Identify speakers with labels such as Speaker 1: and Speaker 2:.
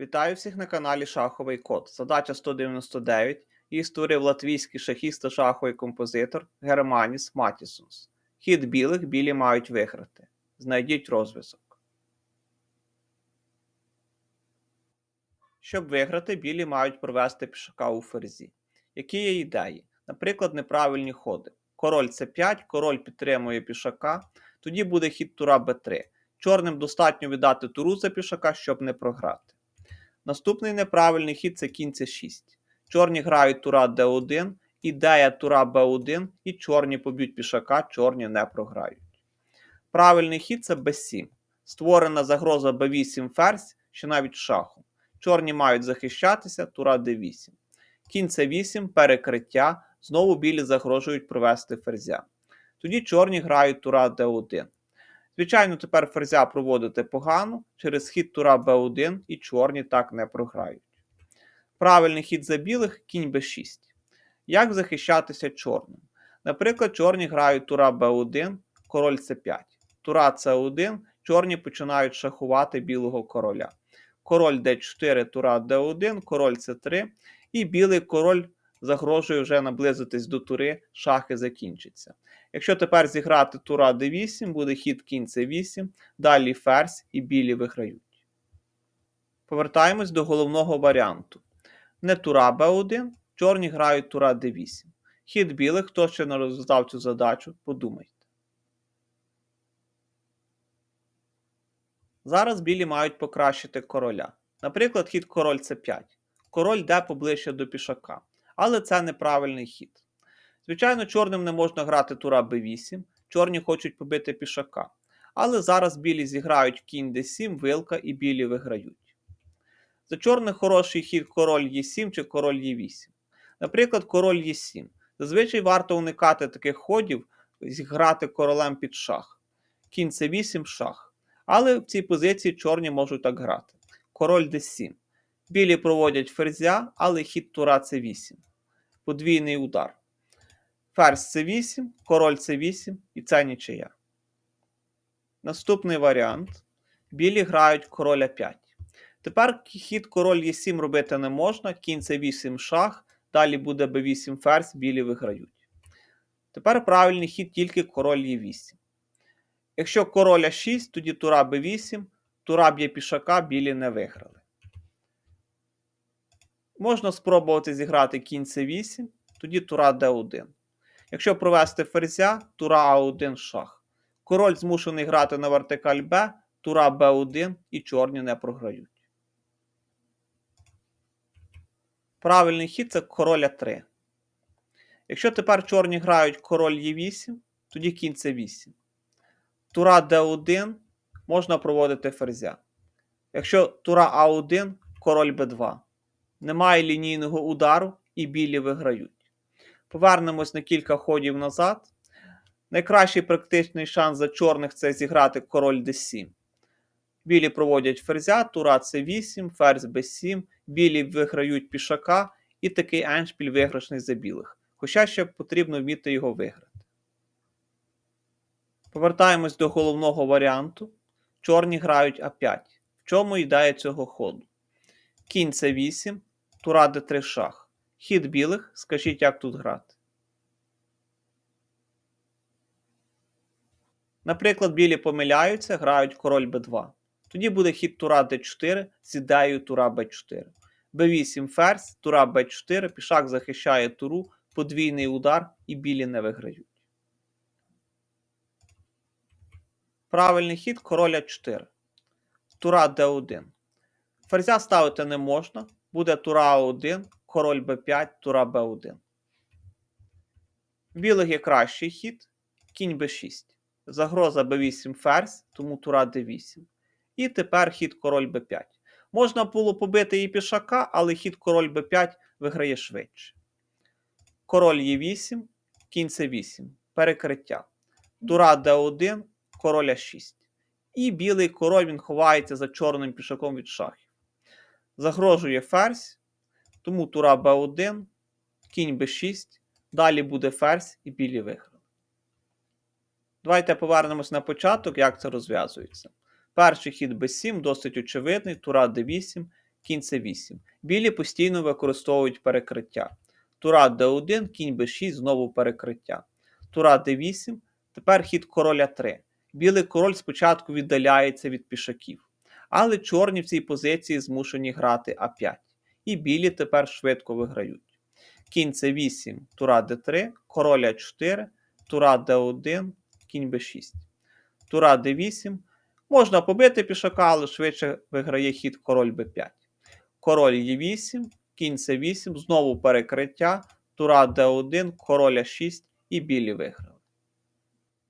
Speaker 1: Вітаю всіх на каналі Шаховий Код. Задача 199. Її створив латвійський шахіст та шаховий композитор Германіс Матісонс. Хід білих білі мають виграти. Знайдіть розв'язок. Щоб виграти, білі мають провести пішака у ферзі. Які є ідеї? Наприклад, неправильні ходи. Король С5, король підтримує пішака, тоді буде хід тура Б3. Чорним достатньо віддати туру за пішака, щоб не програти. Наступний неправильний хід це кінь С6. Чорні грають тура Д1, ідея тура Б1, і чорні поб'ють пішака, чорні не програють. Правильний хід це Б7. Створена загроза Б8 ферзь, що навіть шахом. Чорні мають захищатися, тура Д8. Кінь С8, перекриття, знову білі загрожують провести ферзя. Тоді чорні грають тура Д1. Звичайно, тепер ферзя проводити погано, через хід тура Б1 і чорні так не програють. Правильний хід за білих кінь Б6. Як захищатися чорним? Наприклад, чорні грають тура Б1, король С5. Тура С1, чорні починають шахувати білого короля. Король Д4, тура Д1, король С3, і білий король загрожує вже наблизитись до тури, шахи закінчаться. Якщо тепер зіграти тура d8, буде хід кінь c8, далі ферзь і білі виграють. Повертаємось до головного варіанту. Не тура b1, чорні грають тура d8. Хід білих, хто ще не розв'язав цю задачу, подумайте. Зараз білі мають покращити короля. Наприклад, хід король c5. Король йде поближче до пішака. Але це неправильний хід. Звичайно, чорним не можна грати тура b8, чорні хочуть побити пішака. Але зараз білі зіграють кінь d7, вилка і білі виграють. За чорних хороший хід король e7 чи король e8. Наприклад, король e7. Зазвичай варто уникати таких ходів, зіграти королем під шах. Кінь c8 шах. Але в цій позиції чорні можуть так грати. Король d7. Білі проводять ферзя, але хід тура c8. Подвійний удар. Ферзь c8, король c8 і це нічия. Наступний варіант. Білі грають короля 5. Тепер хід король e7 робити не можна, кінь c8 шах, далі буде b8 ферзь, білі виграють. Тепер правильний хід тільки король e8. Якщо короля 6, тоді тура b8, тура б'є пішака, білі не виграли. Можна спробувати зіграти кінь c8, тоді тура d1. Якщо провести ферзя, тура А1 шах. Король змушений грати на вертикаль Б, тура Б1 і чорні не програють. Правильний хід це короля 3. Якщо тепер чорні грають король Е8, тоді кінь С8. Тура Д1 можна проводити ферзя. Якщо тура А1, король Б2. Немає лінійного удару і білі виграють. Повернемось на кілька ходів назад. Найкращий практичний шанс за чорних це зіграти король d7. Білі проводять ферзя, тура c8, ферзь b7, білі виграють пішака, і такий еншпіль виграшний за білих. Хоча ще потрібно вміти його виграти. Повертаємось до головного варіанту. Чорні грають А5. В чому ідея цього ходу? Кінь c8, тура d3 шах. Хід білих, скажіть, як тут грати. Наприклад, білі помиляються, грають король b2. Тоді буде хід тура d4 з ідеєю тура b4. b8 ферзь, тура b4, пішак захищає туру, подвійний удар і білі не виграють. Правильний хід короля 4. Тура d1. Ферзя ставити не можна. Буде тура А1, король b5, тура b1. Білих є кращий хід, кінь b6. Загроза b8 ферзь, тому тура d8. І тепер хід король b5. Можна було побити і пішака, але хід король b5 виграє швидше. Король e8, кінь c8. Перекриття. Тура d1, король а6. І білий король він ховається за чорним пішаком від шахів. Загрожує ферзь, тому тура b1, кінь b6, далі буде ферзь і білі виграли. Давайте повернемось на початок, як це розв'язується. Перший хід b7 досить очевидний, тура d8, кінь c8. Білі постійно використовують перекриття. Тура d1, кінь b6, знову перекриття. Тура d8, тепер хід короля 3. Білий король спочатку віддаляється від пішаків. Але чорні в цій позиції змушені грати А5. І білі тепер швидко виграють. Кінь c8, тура d3, король а4, тура d1, кінь b6. Тура d8. Можна побити пішака, але швидше виграє хід король b5. Король e8, кінь c8, знову перекриття, тура d1, король а6 і білі виграли.